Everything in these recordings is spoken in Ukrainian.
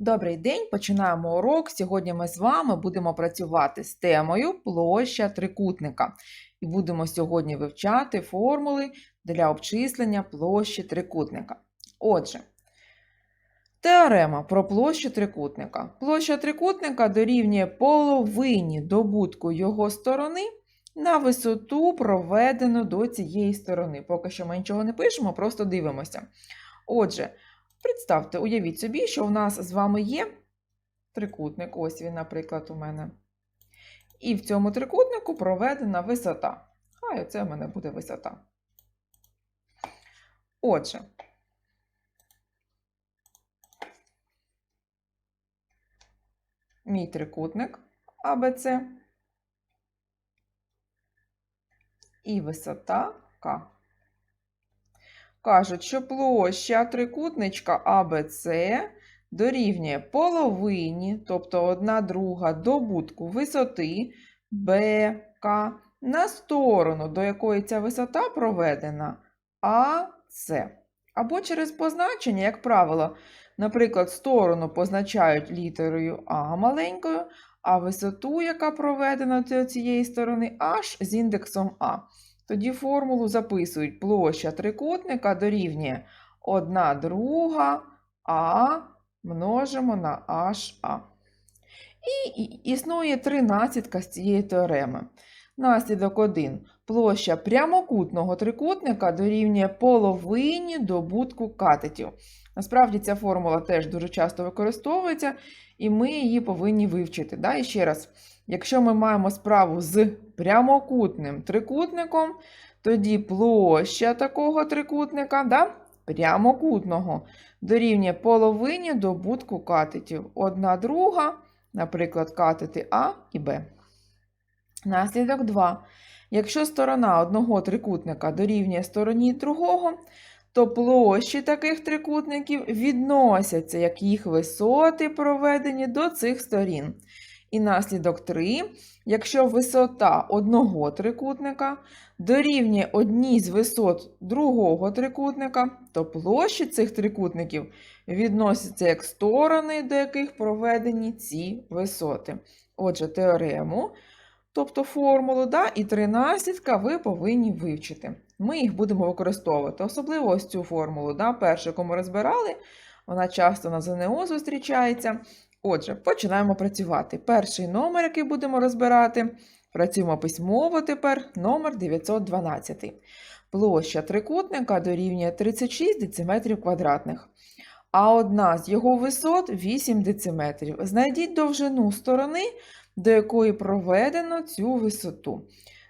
Добрий день, починаємо урок. Сьогодні ми з вами будемо працювати з темою площа трикутника. І будемо сьогодні вивчати формули для обчислення площі трикутника. Отже, теорема про площу трикутника. Площа трикутника дорівнює половині добутку його сторони на висоту, проведену до цієї сторони. Поки що ми нічого не пишемо, просто дивимося. Отже, Представте, уявіть собі, що у нас з вами є трикутник, ось він, наприклад, у мене. І в цьому трикутнику проведена висота. Хай оце в мене буде висота. Отже, мій трикутник АБЦ і висота К. Кажуть, що площа трикутничка АБЦ дорівнює половині, тобто 1 друга добутку висоти БК на сторону, до якої ця висота проведена АС. Або через позначення, як правило, наприклад, сторону позначають літерою А маленькою, а висоту, яка проведена до цієї сторони, аж з індексом А. Тоді формулу записують площа трикутника дорівнює 1 друга А множимо на HA. І існує тринадцятка з цієї теореми. Наслідок 1. Площа прямокутного трикутника дорівнює половині добутку катетів. Насправді ця формула теж дуже часто використовується, і ми її повинні вивчити. Да? І ще раз, якщо ми маємо справу з прямокутним трикутником, тоді площа такого трикутника, да? прямокутного, дорівнює половині добутку катетів. Одна друга, наприклад, катети А і Б. Наслідок 2. Якщо сторона одного трикутника дорівнює стороні другого, то площі таких трикутників відносяться, як їх висоти проведені до цих сторін. І наслідок 3. Якщо висота одного трикутника дорівнює одній з висот другого трикутника, то площі цих трикутників відносяться як сторони, до яких проведені ці висоти. Отже, теорему, тобто формулу, да, і три наслідка ви повинні вивчити. Ми їх будемо використовувати. Особливо ось цю формулу. Да, першу, яку ми розбирали, вона часто на ЗНО зустрічається. Отже, починаємо працювати. Перший номер, який будемо розбирати, працюємо письмово тепер, номер 912. Площа трикутника дорівнює 36 дециметрів квадратних, а одна з його висот 8 дециметрів. Знайдіть довжину сторони, до якої проведено цю висоту.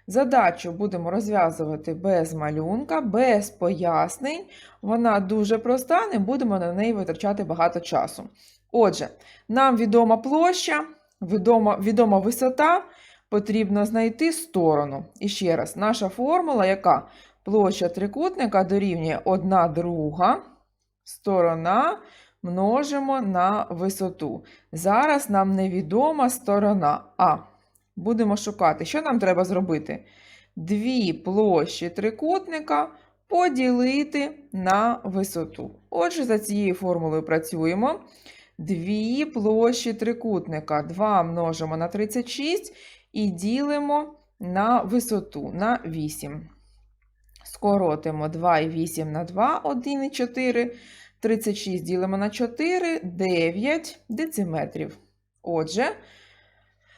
Задачу будемо розв'язувати без малюнка, без пояснень. Вона дуже проста, не будемо на неї витрачати багато часу. Отже, нам відома площа, відома, відома висота, потрібно знайти сторону. І ще раз, наша формула, яка площа трикутника дорівнює 1 друга сторона множимо на висоту. Зараз нам невідома сторона А. Будемо шукати, що нам треба зробити? Дві площі трикутника поділити на висоту. Отже, за цією формулою працюємо. Дві площі трикутника 2 множимо на 36 і ділимо на висоту на 8. Скоротимо 2 і 8 на 2, 1 і 4. 36 ділимо на 4, 9 дециметрів. Отже,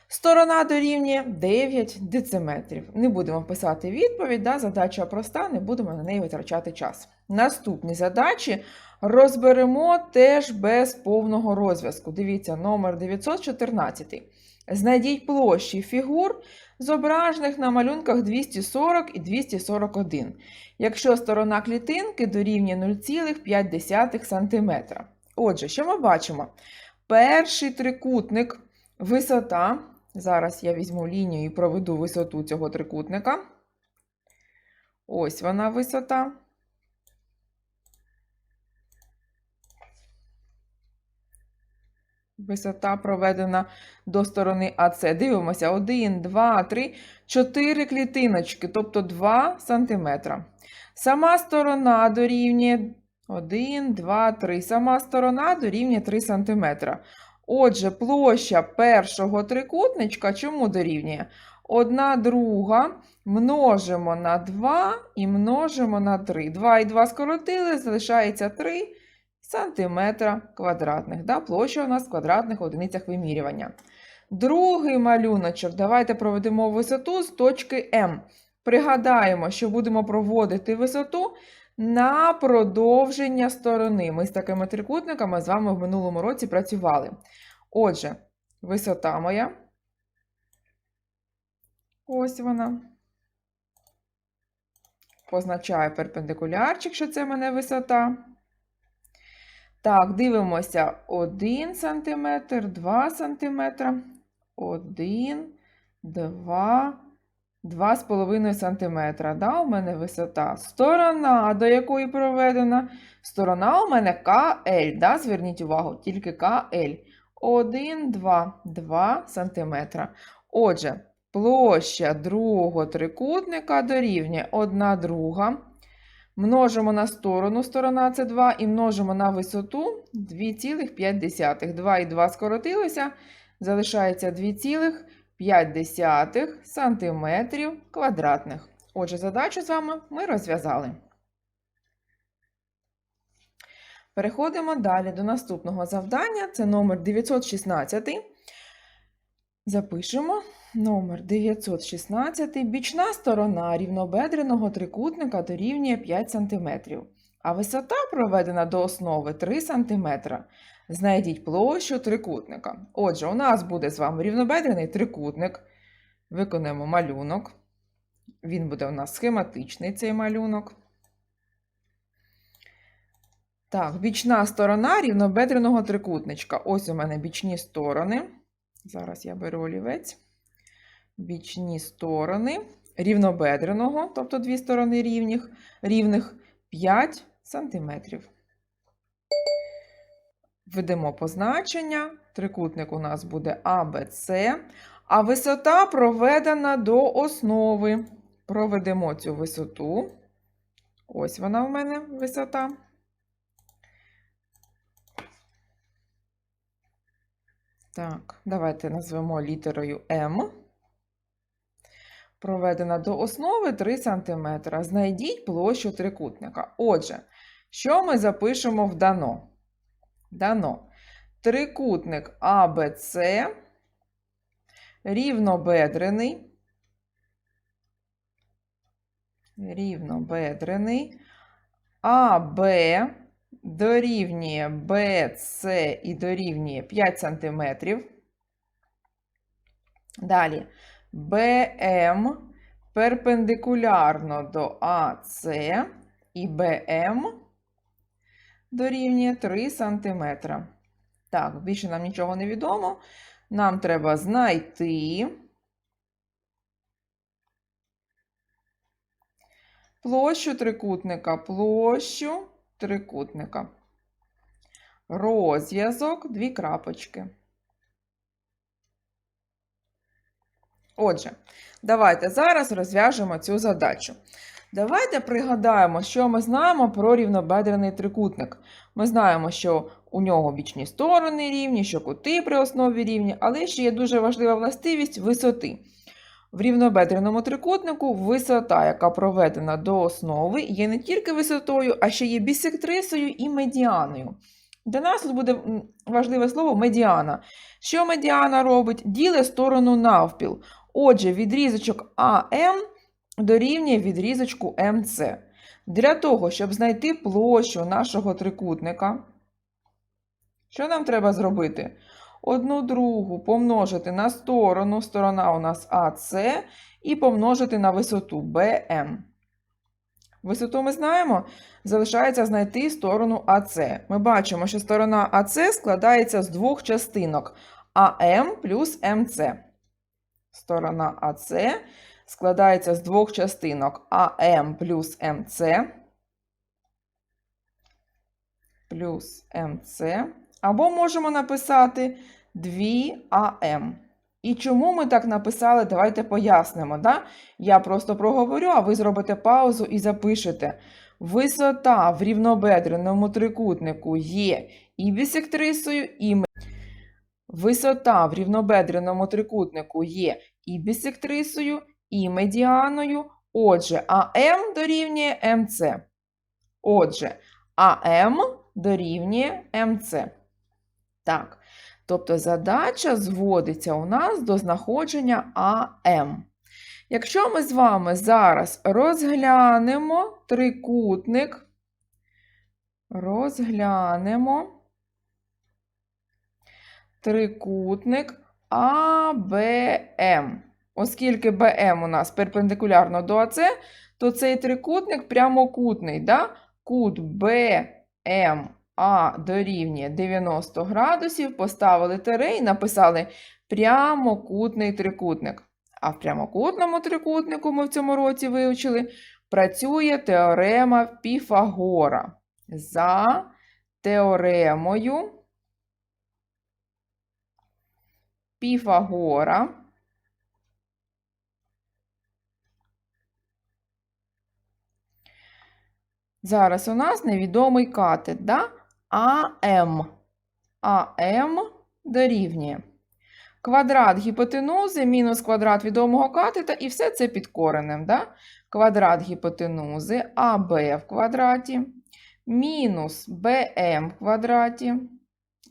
сторона дорівнює 9 дециметрів. Не будемо писати відповідь, да? задача проста, не будемо на неї витрачати час. Наступні задачі розберемо теж без повного розв'язку. Дивіться, номер 914. Знайдіть площі фігур, зображених на малюнках 240 і 241, якщо сторона клітинки дорівнює 0,5 см. Отже, що ми бачимо? Перший трикутник висота. Зараз я візьму лінію і проведу висоту цього трикутника. Ось вона висота. Висота проведена до сторони АС. Дивимося: 1, 2, 3, 4 клітиночки, тобто 2 см. Сама сторона дорівнює 1, 2, 3. Сама сторона дорівнює 3 см. Отже, площа першого трикутничка чому дорівнює? Одна друга множимо на 2 і множимо на 3. 2 і 2 скоротили, залишається 3 сантиметра квадратних. Да? Площа у нас в квадратних одиницях вимірювання. Другий малюночок. Давайте проведемо висоту з точки М. Пригадаємо, що будемо проводити висоту на продовження сторони. Ми з такими трикутниками з вами в минулому році працювали. Отже, висота моя. Ось вона. Позначаю перпендикулярчик, що це мене висота. Так, дивимося 1 см, 2 см, 1, 2, 2,5 см. Да, у мене висота. Сторона, до якої проведена. Сторона у мене КЛ. Да, зверніть увагу, тільки КЛ. 1, 2, 2 см. Отже, площа другого трикутника дорівнює 1 друга. Множимо на сторону, сторона це 2, і множимо на висоту 2,5. 2 і 2 скоротилося, залишається 2,5 см квадратних. Отже, задачу з вами ми розв'язали. Переходимо далі до наступного завдання. Це номер 916. Запишемо номер 916. Бічна сторона рівнобедреного трикутника дорівнює 5 см, а висота проведена до основи 3 см. Знайдіть площу трикутника. Отже, у нас буде з вами рівнобедрений трикутник. Виконуємо малюнок. Він буде у нас схематичний цей малюнок. Так, бічна сторона рівнобедреного трикутничка. Ось у мене бічні сторони. Зараз я беру олівець. Бічні сторони рівнобедреного, тобто дві сторони рівних, рівних 5 см. Введемо позначення. Трикутник у нас буде АБЦ, а висота проведена до основи. Проведемо цю висоту. Ось вона в мене висота. Так, давайте назвемо літерою М. Проведена до основи 3 см. Знайдіть площу трикутника. Отже, що ми запишемо в дано? Дано. Трикутник АБЦ рівнобедрений. Рівнобедрений. АБ дорівнює BC і дорівнює 5 см. Далі BM перпендикулярно до АС і BM дорівнює 3 см. Так, більше нам нічого не відомо. Нам треба знайти площу трикутника, площу трикутника. Розв'язок, дві крапочки. Отже, давайте зараз розв'яжемо цю задачу. Давайте пригадаємо, що ми знаємо про рівнобедрений трикутник. Ми знаємо, що у нього бічні сторони рівні, що кути при основі рівні, але ще є дуже важлива властивість висоти. В рівнобедреному трикутнику висота, яка проведена до основи, є не тільки висотою, а ще є бісектрисою і медіаною. Для нас тут буде важливе слово медіана. Що медіана робить? Ділить сторону навпіл. Отже, відрізочок АМ дорівнює відрізочку МЦ. Для того, щоб знайти площу нашого трикутника, що нам треба зробити? Одну другу помножити на сторону, сторона у нас АС, і помножити на висоту БМ. Висоту ми знаємо, залишається знайти сторону АС. Ми бачимо, що сторона АС складається з двох частинок АМ плюс МЦ. Сторона АС складається з двох частинок АМ плюс МЦ плюс МЦ. Або можемо написати 2АМ. І чому ми так написали, давайте пояснимо. Да? Я просто проговорю, а ви зробите паузу і запишете. висота в рівнобедреному трикутнику є і бісектрисою, і висота в рівнобедреному трикутнику є і бісектрисою, і медіаною. Отже, АМ дорівнює МЦ. Отже, АМ дорівнює МЦ. Так. Тобто задача зводиться у нас до знаходження АМ. Якщо ми з вами зараз розглянемо трикутник, розглянемо трикутник АБМ. Оскільки БМ у нас перпендикулярно до АЦ, то цей трикутник прямокутний. Да? Кут БМА дорівнює 90 градусів, поставили тире і написали прямокутний трикутник. А в прямокутному трикутнику ми в цьому році вивчили, працює теорема Піфагора. За теоремою Піфагора. Зараз у нас невідомий катет, да? АМ. АМ дорівнює. Квадрат гіпотенузи мінус квадрат відомого катета, і все це під коренем. Да? Квадрат гіпотенузи АБ в квадраті, мінус БМ в квадраті,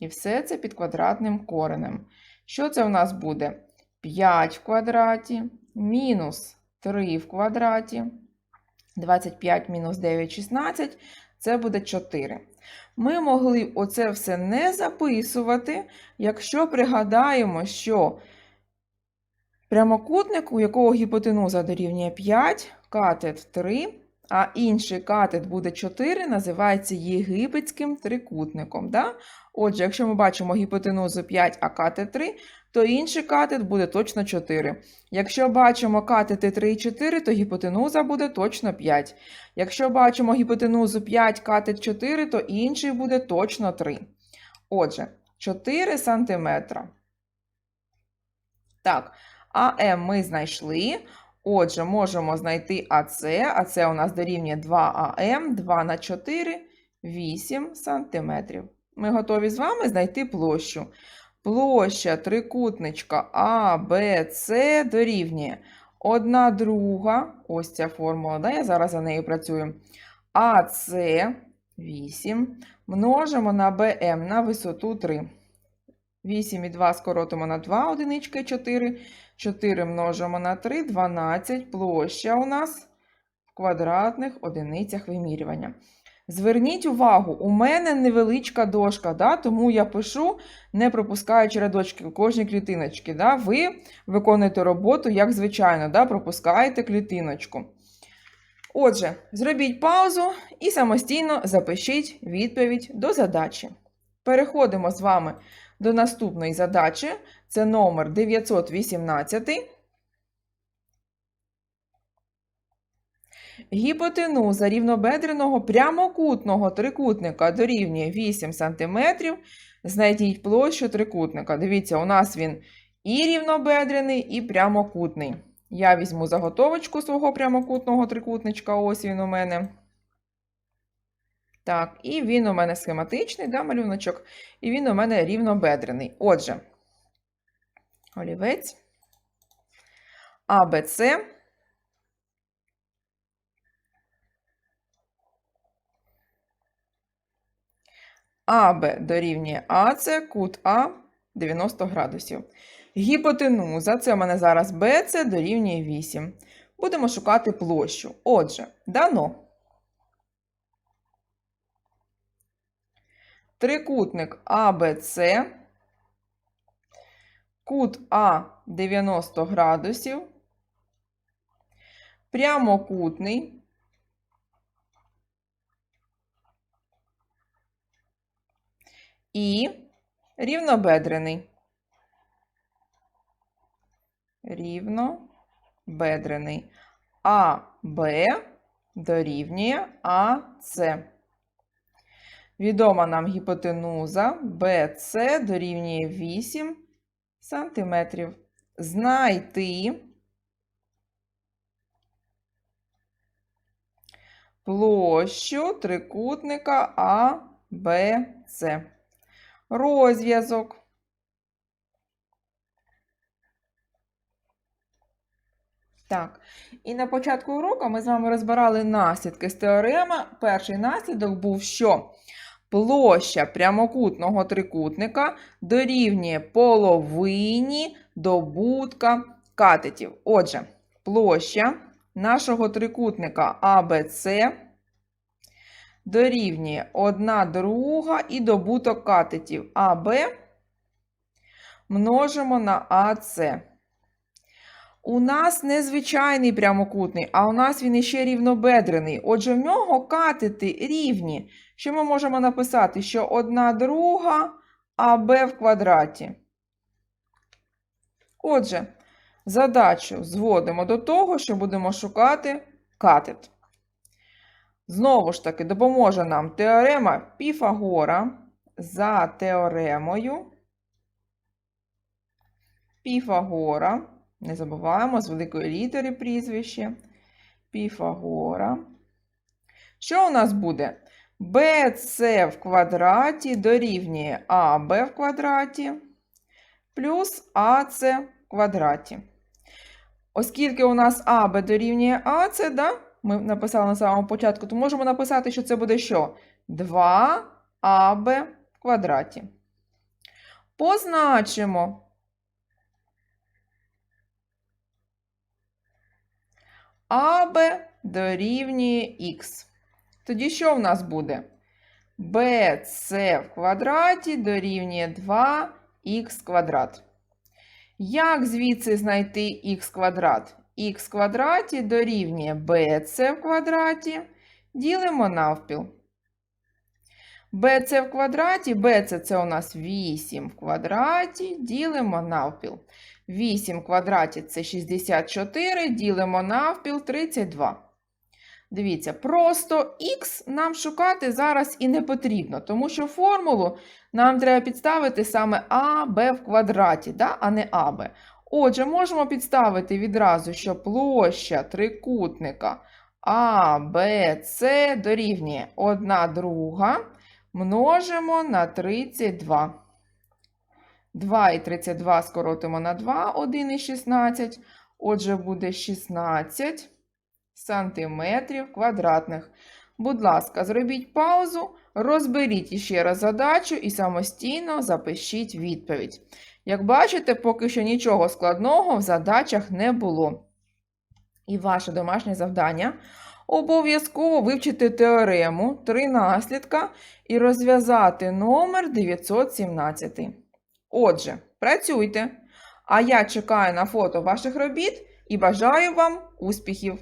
і все це під квадратним коренем. Що це у нас буде? 5 в квадраті, мінус 3 в квадраті, 25 мінус 9 – 16, це буде 4. Ми могли оце все не записувати, якщо пригадаємо, що прямокутник, у якого гіпотенуза дорівнює 5, катет 3, а інший катет буде 4, називається єгипетським трикутником. Да? Отже, якщо ми бачимо гіпотенузу 5, а катет 3, то інший катет буде точно 4. Якщо бачимо катети 3 і 4, то гіпотенуза буде точно 5. Якщо бачимо гіпотенузу 5, катет 4, то інший буде точно 3. Отже, 4 см. Так, АМ ми знайшли. Отже, можемо знайти АЦ. АЦ у нас дорівнює 2АМ, 2 на 4, 8 см. Ми готові з вами знайти площу. Площа трикутничка АБЦ дорівнює 1 друга, ось ця формула, да, я зараз за нею працюю. АЦ 8 множимо на БМ на висоту 3. 8 і 2 скоротимо на 2, одинички 4. 4 множимо на 3, 12. Площа у нас в квадратних одиницях вимірювання. Зверніть увагу, у мене невеличка дошка, да, тому я пишу, не пропускаючи рядочки кожній клітиночці. Да. Ви виконуєте роботу, як звичайно, да, пропускаєте клітиночку. Отже, зробіть паузу і самостійно запишіть відповідь до задачі. Переходимо з вами до наступної задачі. Це номер 918. Гіпотенуза рівнобедреного прямокутного трикутника дорівнює 8 см. Знайдіть площу трикутника. Дивіться, у нас він і рівнобедрений, і прямокутний. Я візьму заготовочку свого прямокутного трикутничка. Ось він у мене. Так, і він у мене схематичний, да, малюночок, і він у мене рівнобедрений. Отже, олівець АБЦ. АБ дорівнює АЦ, кут А 90 градусів. Гіпотенуза, це у мене зараз БЦ дорівнює 8. Будемо шукати площу. Отже, дано. Трикутник АБЦ, кут А 90 градусів, прямокутний, і рівнобедрений. Рівнобедрений. АБ дорівнює АС. Відома нам гіпотенуза BC дорівнює 8 см. Знайти площу трикутника А, Б, С. Розв'язок. Так, і на початку уроку ми з вами розбирали наслідки з теореми. Перший наслідок був, що площа прямокутного трикутника дорівнює половині добутка катетів. Отже, площа нашого трикутника ABC дорівнює 1 друга і добуток катетів АБ множимо на АС. У нас не звичайний прямокутний, а у нас він іще рівнобедрений. Отже, в нього катети рівні. Що ми можемо написати? Що 1 друга АБ в квадраті. Отже, задачу зводимо до того, що будемо шукати катет. Знову ж таки, допоможе нам теорема Піфагора за теоремою Піфагора. Не забуваємо з великої літери прізвище. Піфагора. Що у нас буде? BC в квадраті дорівнює AB в квадраті плюс AC в квадраті. Оскільки у нас АБ дорівнює АЦ, да? ми написали на самому початку, то можемо написати, що це буде що? 2АБ в квадраті. Позначимо. АБ дорівнює х. Тоді що в нас буде? BC в квадраті дорівнює 2х квадрат. Як звідси знайти х квадрат? х квадраті дорівнює bc в квадраті. Ділимо навпіл. Bc в квадраті, bc це у нас 8 в квадраті, ділимо навпіл. 8 в квадраті це 64, ділимо навпіл 32. Дивіться, просто х нам шукати зараз і не потрібно, тому що формулу нам треба підставити саме АБ в квадраті, да? а не АБ. Отже, можемо підставити відразу, що площа трикутника АБЦ дорівнює 1 друга множимо на 32. 2 і 32 скоротимо на 2, 1 і 16. Отже, буде 16 сантиметрів квадратних. Будь ласка, зробіть паузу, розберіть іще раз задачу і самостійно запишіть відповідь. Як бачите, поки що нічого складного в задачах не було. І ваше домашнє завдання обов'язково вивчити теорему, три наслідка і розв'язати номер 917. Отже, працюйте! А я чекаю на фото ваших робіт і бажаю вам успіхів!